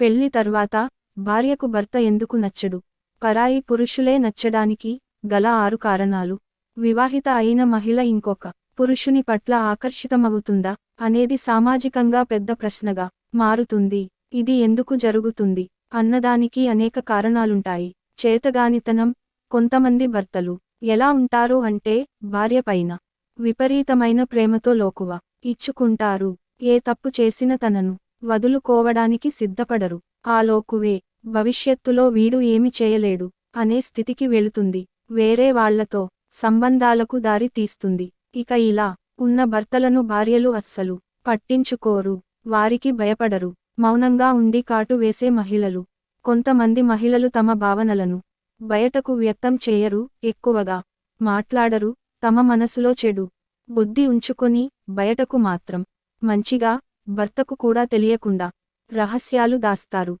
పెళ్ళి తర్వాత భార్యకు భర్త ఎందుకు నచ్చడు? పరాయి పురుషులే నచ్చడానికి గల ఆరు కారణాలు. వివాహిత అయిన మహిళ ఇంకొక. పురుషుని పట్ల ఆకర్షితమవుతుందా? అనేది సామాజికంగా పెద్ద ప్రశ్నగా మారుతుంది. ఇది ఎందుకు జరుగుతుంది? అన్నదానికి అనేక కారణాలుంటాయి. చేతగానితనం కొంతమంది భర్తలు ఎలా ఉంటారు అంటే భార్య పైన విపరీతమైన ప్రేమతో లోకువ ఇచ్చుకుంటారు. ఏ తప్పు చేసిన తనను వదులుకోవడానికి సిద్ధపడరు. ఆ లోకువే. భవిష్యత్తులో వీడు ఏమి చేయలేడు అనే స్థితికి వెళుతుంది. వేరే వాళ్ళతో సంబంధాలకు దారి తీస్తుంది. ఇక ఇలా ఉన్న భర్తలను భార్యలు అస్సలు పట్టించుకోరు. వారికి భయపడరు. మౌనంగా ఉండి కాటు వేసే మహిళలు. కొంతమంది మహిళలు తమ భావనలను బయటకు వ్యక్తం చేయరు. ఎక్కువగా మాట్లాడరు. తమ మనసులో చెడు బుద్ధి ఉంచుకొని బయటకు మాత్రం మంచిగా భర్తకు కూడా తెలియకుండా రహస్యాలు దాస్తారు.